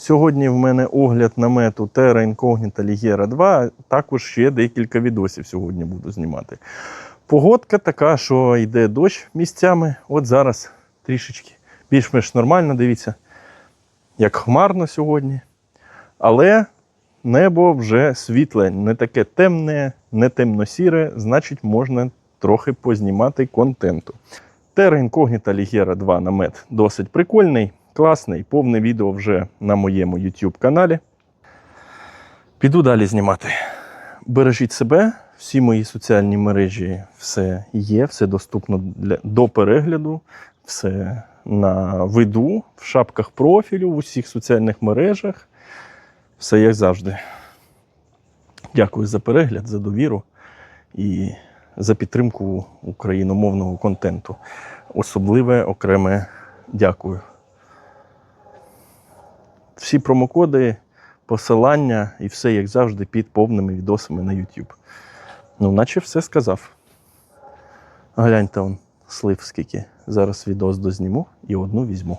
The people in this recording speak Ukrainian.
Сьогодні в мене огляд намету Terra Incognita Ligera 2. Також ще декілька відосів сьогодні буду знімати. Погодка така, що йде дощ місцями. От зараз трішечки більш-менш нормально, дивіться, як хмарно сьогодні. Але небо вже світле, не таке темне, не темно-сіре, значить, можна трохи познімати контенту. Terra Incognita Ligera 2 намет досить прикольний, класний. Повне відео вже на моєму YouTube каналі. Піду далі знімати. Бережіть себе, всі мої соціальні мережі, все є, все доступно для, до перегляду, все на виду, в шапках профілю, в усіх соціальних мережах. Все як завжди. Дякую за перегляд, за довіру і за підтримку україномовного контенту. Особливе окреме дякую. Всі промокоди, посилання і все, як завжди, під повними відосами на YouTube. Ну, наче все сказав. Гляньте он, слив скільки. Зараз відос дозніму і одну візьму.